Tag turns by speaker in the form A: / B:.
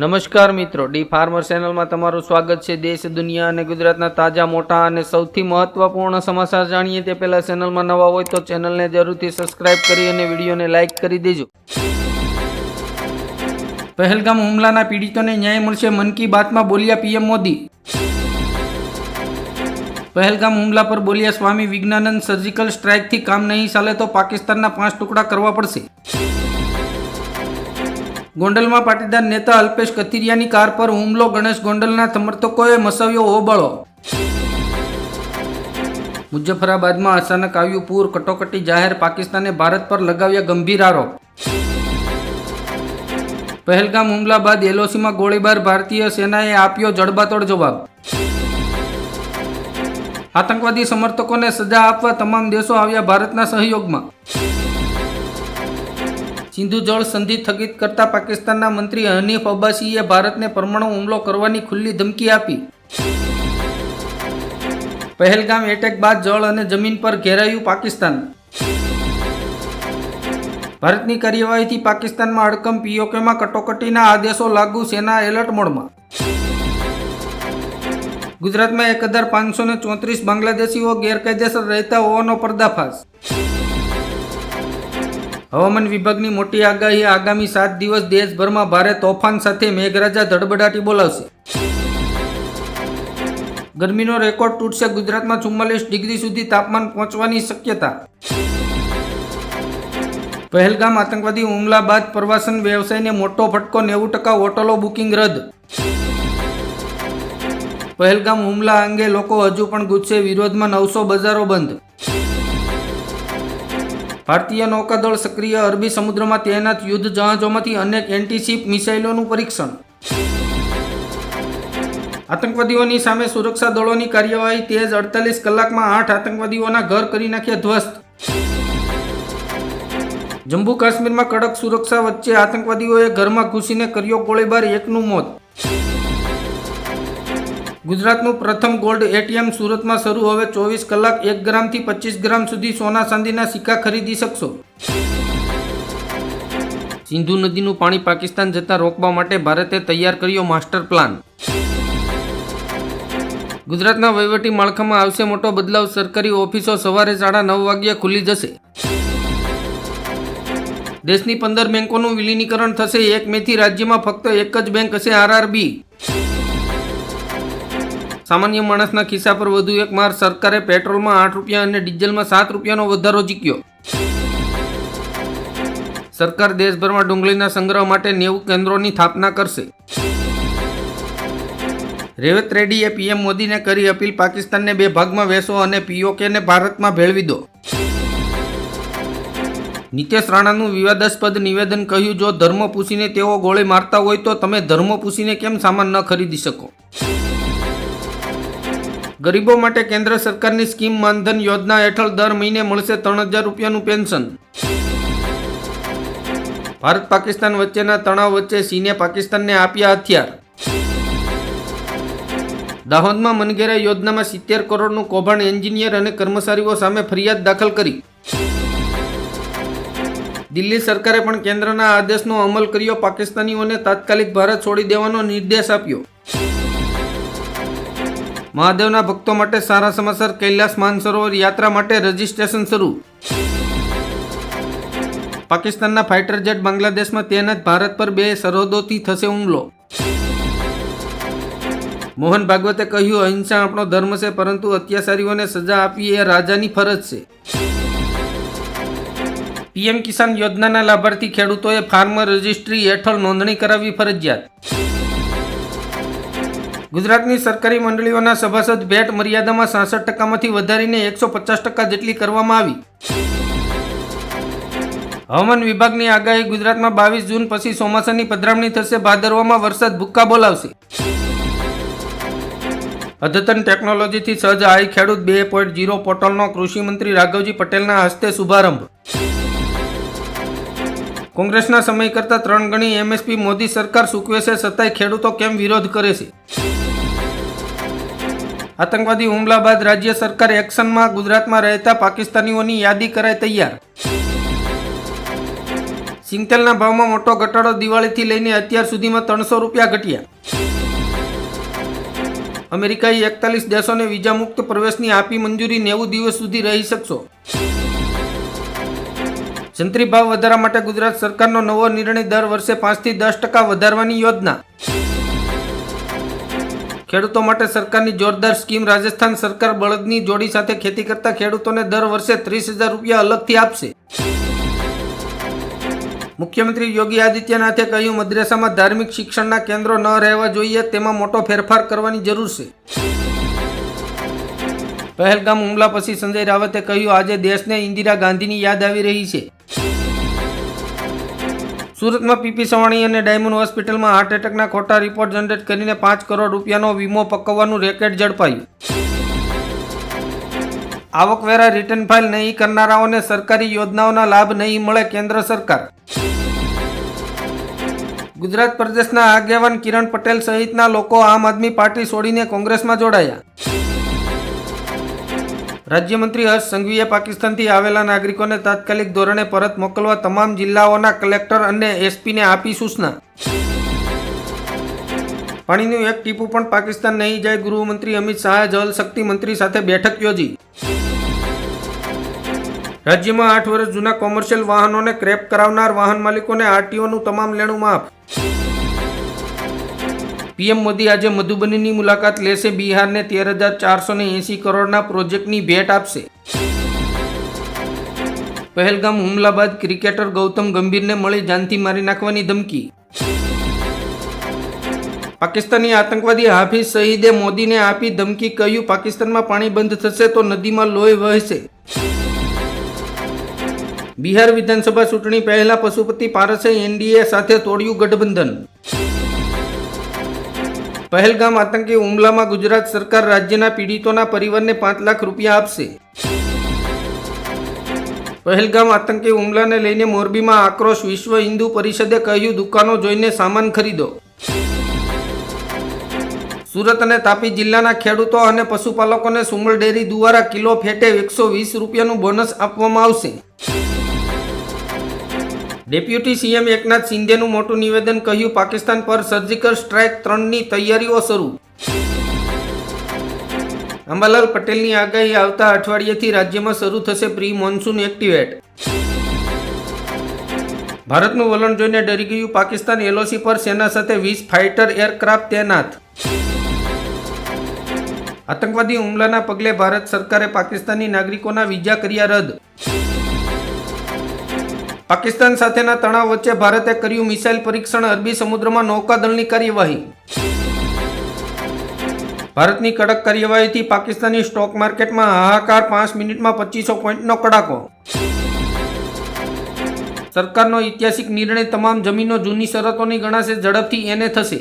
A: નમસ્કાર મિત્રો, D farmer ચેનલમાં તમારું સ્વાગત છે. દેશ, દુનિયા અને ગુજરાતના તાજા, મોટા અને સૌથી મહત્વપૂર્ણ સમાચાર જાણીએ તે પહેલા ચેનલમાં નવા હોય તો ચેનલને જરૂરથી સબસ્ક્રાઇબ કરી અને વિડીયોને લાઇક કરી દેજો.
B: પહેલગામ હુમલાના પીડિતોને ન્યાય મળશે મન કી બાતમાં બોલ્યા પીએમ મોદી. પહેલગામ હુમલા પર બોલ્યા સ્વામી વિજ્ઞાનંદ, સર્જિકલ સ્ટ્રાઇકથી કામ નહીં ચાલે તો પાકિસ્તાનના પાંચ ટુકડા કરવા પડશે. ગોંડલમાં પાટીદાર નેતા અલ્પેશ કથિરિયાની કાર પર હુમલો. ગણેશ ગોંડલના સમર્થકોએ મસાવ્યો હોબળો. મુજફ્ફરાબાદમાં અચાનક આવ્યું પૂર. કટોકટી જાહેર પાકિસ્તાને ભારત પર લગાવ્યા ગંભીર આરોપ. પહેલગામ હુમલા બાદ એલઓસીમાં ગોળીબાર. ભારતીય સેનાએ આપ્યો જડબાતોડ જવાબ. આતંકવાદી સમર્થકોને સજા આપવા તમામ દેશો આવ્યા ભારતના સહયોગમાં. સિંધુ જળ સંધિ સ્થગિત કરતા પાકિસ્તાનના મંત્રી હનીફ અબ્બાસીએ ભારતને પરમાણુ હુમલો કરવાની ખુલ્લી ધમકી આપી. પહેલગામ એટેક બાદ જળ અને જમીન પર ઘેરાયું પાકિસ્તાન. ભારતની કાર્યવાહીથી પાકિસ્તાનમાં અડકમ પીઓકેમાં કટોકટીના આદેશો લાગુ સેના એલર્ટ મોડમાં. ગુજરાતમાં એક હજાર પાંચસો ચોત્રીસ બાંગ્લાદેશીઓ ગેરકાયદેસર રહેતા હોવાનો પર્દાફાશ. હવામાન વિભાગની મોટી આગાહી આગામી સાત દિવસ દેશભરમાં ભારે તોફાન સાથે મેઘરાજા ધડબડાટી બોલાવશે. ગરમીનો રેકોર્ડ તૂટશે ગુજરાતમાં ચુમ્માલીસ ડિગ્રી સુધી તાપમાન પહોંચવાની શક્યતા. પહેલગામ આતંકવાદી હુમલા બાદ પ્રવાસન વ્યવસાયને મોટો ફટકો, નેવું ટકા હોટલો બુકિંગ રદ. પહેલગામ હુમલા અંગે લોકો હજુ પણ ગુસ્સે, વિરોધમાં નવસો બજારો બંધ. ભારતીય નૌકાદળ સક્રિય અરબી સમુદ્રમાં તૈનાત યુદ્ધ જહાજોમાંથી અનેક એન્ટીશીપ મિસાઇલોનું પરીક્ષણ. આતંકવાદીઓની સામે સુરક્ષા દળોની કાર્યવાહી તેજ અડતાલીસ કલાકમાં આઠ આતંકવાદીઓના ઘર કરી નાખ્યા ધ્વસ્ત. જમ્મુ કાશ્મીરમાં કડક સુરક્ષા વચ્ચે આતંકવાદીઓએ ઘરમાં ઘૂસીને કર્યો ગોળીબાર એકનું મોત. ગુજરાતનું પ્રથમ ગોલ્ડ એટીએમ સુરતમાં શરૂ. હવે ચોવીસ કલાક એક ગ્રામથી પચીસ ગ્રામ સુધી સોના ચાંદીના સિક્કા ખરીદી શકશો. સિંધુ નદીનું પાણી પાકિસ્તાન જતા રોકવા માટે ભારતે તૈયાર કર્યો માસ્ટર પ્લાન. ગુજરાતના વહીવટી માળખામાં આવશે મોટો બદલાવ. સરકારી ઓફિસો સવારે સાડા નવ વાગ્યે ખુલી જશે. દેશની પંદર બેંકોનું વિલીનીકરણ થશે. એક મેથી રાજ્યમાં ફક્ત એક જ બેંક હશે આરઆરબી. સામાન્ય માણસના ખિસ્સા પર વધુ એક માર સરકારે પેટ્રોલમાં આઠ રૂપિયા અને ડીઝલમાં સાત રૂપિયાનો વધારો જીક્યો સરકાર દેશભરમાં ડુંગળીના સંગ્રહ માટે નેવું કેન્દ્રોની સ્થાપના કરશે. રેવત રેડ્ડીએ પીએમ મોદીને કરી અપીલ, પાકિસ્તાનને બે ભાગમાં વહેશો અને પીઓકેને ભારતમાં ભેળવી દો. નીતેશ રાણાનું વિવાદાસ્પદ નિવેદન કહ્યું, જો ધર્મ પૂછીને તેઓ ગોળી મારતા હોય તો તમે ધર્મ પૂછીને કેમ સામાન ન ખરીદી શકો? ગરીબો માટે કેન્દ્ર સરકારની સ્કીમ માનધન યોજના હેઠળ દર મહિને મળશે ત્રણ હજાર રૂપિયાનું પેન્શન. ભારત પાકિસ્તાન વચ્ચેના તણાવ વચ્ચે ચીને પાકિસ્તાનને આપ્યા હથિયાર. દાહોદમાં મનગેરા યોજનામાં સિત્તેર કરોડનું કૌભાંડ એન્જિનિયર અને કર્મચારીઓ સામે ફરિયાદ દાખલ કરી. દિલ્હી સરકારે પણ કેન્દ્રના આદેશનો અમલ કર્યો, પાકિસ્તાનીઓને તાત્કાલિક ભારત છોડી દેવાનો નિર્દેશ આપ્યો. મહાદેવના ભક્તો માટે સારા સમાચાર, કૈલાસ માનસરોવર યાત્રા માટે રજીસ્ટ્રેશન શરૂ. પાકિસ્તાનના ફાઇટર જેટ બાંગ્લાદેશમાં તૈનાત ભારત પર બે સરહદોથી થશે હુમલો. મોહન ભાગવતે કહ્યું, અહિંસા આપણો ધર્મ છે, પરંતુ અત્યાચારીઓને સજા આપવી એ રાજાની ફરજ છે. પીએમ કિસાન યોજનાના લાભાર્થી ખેડૂતોએ ફાર્મર રજિસ્ટ્રી હેઠળ નોંધણી કરાવવી ફરજિયાત. ગુજરાતની સરકારી મંડળીઓના સભાસદ ભેટ મર્યાદામાં સાસઠ ટકામાંથી વધારીને એકસો પચાસ ટકા જેટલી કરવામાં આવી. હવામાન વિભાગની આગાહી ગુજરાતમાં બાવીસ જૂન પછી ચોમાસાની પધરામણી થશે. ભાદરવામાં વરસાદ ભૂક્કા બોલાવશે. અદ્યતન ટેકનોલોજીથી સજ્જ આઈ ખેડૂત બે પોઈન્ટ જીરો પોર્ટલનો કૃષિમંત્રી રાઘવજી પટેલના હસ્તે શુભારંભ. કોંગ્રેસના સમય કરતાં ત્રણ ગણી એમએસપી મોદી સરકાર સૂકવે છે. છતાંય ખેડૂતો કેમ વિરોધ કરે છે? આતંકવાદી હુમલા બાદ રાજ્ય સરકાર એક્શનમાં ગુજરાતમાં રહેતા પાકિસ્તાનીઓની યાદી કરાય તૈયાર. સિંગતેલના ભાવમાં મોટો ઘટાડો દિવાળીથી લઈને અત્યાર સુધીમાં ત્રણસો રૂપિયા ઘટ્યા. અમેરિકાએ એકતાલીસ દેશોને વિઝા મુક્ત પ્રવેશની આપી મંજૂરી નેવું દિવસ સુધી રહી શકશો. સંત્રી ભાવ વધારા માટે ગુજરાત સરકારનો નવો નિર્ણય દર વર્ષે પાંચથી દસ ટકા વધારવાની યોજના. ખેડૂતો માટે સરકારની જોરદાર સ્કીમ રાજસ્થાન સરકાર બળદની જોડી સાથે ખેતી કરતા ખેડૂતોને દર વર્ષે ત્રીસ હજાર રૂપિયા અલગથી આપશે. મુખ્યમંત્રી યોગી આદિત્યનાથે કહ્યું, મદ્રેસામાં ધાર્મિક શિક્ષણના કેન્દ્રો ન રહેવા જોઈએ, તેમાં મોટો ફેરફાર કરવાની જરૂર છે. પહેલગામ હુમલા પછી સંજય રાવતે કહ્યું, આજે દેશને ઇન્દિરા ગાંધીની યાદ આવી રહી છે. સુરતમાં પીપી સવાણી અને ડાયમંડ હોસ્પિટલમાં હાર્ટ એટેકના ખોટા રિપોર્ટ જનરેટ કરીને પાંચ કરોડ રૂપિયાનો વીમો પકવવાનું રેકેટ ઝડપાયું. આવકવેરા રિટર્ન ફાઇલ નહીં કરનારાઓને સરકારી યોજનાઓના લાભ નહીં મળે કેન્દ્ર સરકાર. ગુજરાત પ્રદેશના આગેવાન કિરણ પટેલ સહિતના લોકો આમ આદમી પાર્ટી છોડીને કોંગ્રેસમાં જોડાયા. રાજ્યમંત્રી હર્ષ સંઘવીએ પાકિસ્તાનથી આવેલા નાગરિકોને તાત્કાલિક ધોરણે પરત મોકલવા તમામ જિલ્લાઓના કલેક્ટર અને એસપીને આપી સૂચના. પાણીનું એક ટીપું પણ પાકિસ્તાન નહીં જાય, ગૃહમંત્રી અમિત શાહે જલ શક્તિ મંત્રી સાથે બેઠક યોજી. રાજ્યમાં આઠ વર્ષ જૂના કોમર્શિયલ વાહનોને ક્રેપ કરાવનાર વાહન માલિકોને આરટીઓનું તમામ લેણું માફ. પીએમ મોદી આજે મધુબનીની મુલાકાત લેશે. બિહારને તેર હજાર ચારસો એંસી કરોડના પ્રોજેક્ટની ભેટ આપશે. પહેલગામ હુમલા બાદ ક્રિકેટર ગૌતમ ગંભીરને મળી જાનથી મારી નાખવાની ધમકી. પાકિસ્તાની આતંકવાદી હાફિઝ સઈદે મોદીને આપી ધમકી, કહ્યું, પાકિસ્તાનમાં પાણી બંધ થશે તો નદીમાં લોહી વહેશે. બિહાર વિધાનસભા ચૂંટણી પહેલા પશુપતિ પારસે એનડીએ સાથે તોડ્યું ગઠબંધન. પહેલગામ આતંકી હુમલામાં ગુજરાત સરકાર રાજ્યના પીડિતોના પરિવારને પાંચ લાખ રૂપિયા આપશે. પહેલગામ આતંકી હુમલાને લઈને મોરબીમાં આક્રોશ, વિશ્વ હિન્દુ પરિષદે કહ્યું, દુકાનો જોઈને સામાન ખરીદો. સુરત અને તાપી જિલ્લાના ખેડૂતો અને પશુપાલકોને સુમલ ડેરી દ્વારા કિલો ફેટે એકસો વીસ રૂપિયાનું બોનસ આપવામાં આવશે. ડેપ્યુટી સીએમ એકનાથ શિંદેનું મોટું નિવેદન કહ્યું, પાકિસ્તાન પર સર્જિકલ સ્ટ્રાઇક ત્રણની તૈયારીઓ શરૂ. અંબાલાલ પટેલની આગાહી આવતા અઠવાડિયેથી રાજ્યમાં શરૂ થશે પ્રી મોન્સૂન એક્ટિવેટ. ભારતનું વલણ જોઈને ડરી ગયું પાકિસ્તાન એલઓસી પર સેના સાથે વીસ ફાઇટર એરક્રાફ્ટ તૈનાત. આતંકવાદી હુમલાના પગલે ભારત સરકારે પાકિસ્તાની નાગરિકોના વિઝા કર્યા રદ. પાકિસ્તાન સાથેના તણાવ વચ્ચે ભારતે કર્યું મિસાઇલ પરીક્ષણ. અરબી સમુદ્રમાં નૌકાદળની કાર્યવાહી. ભારતની કડક કાર્યવાહીથી પાકિસ્તાની સ્ટોક માર્કેટમાં હાહાકાર. પાંચ મિનિટમાં પચીસો પોઈન્ટનો કડાકો. સરકારનો ઐતિહાસિક નિર્ણય તમામ જમીનો જૂની શરતોની ગણાશે, ઝડપથી એને થશે.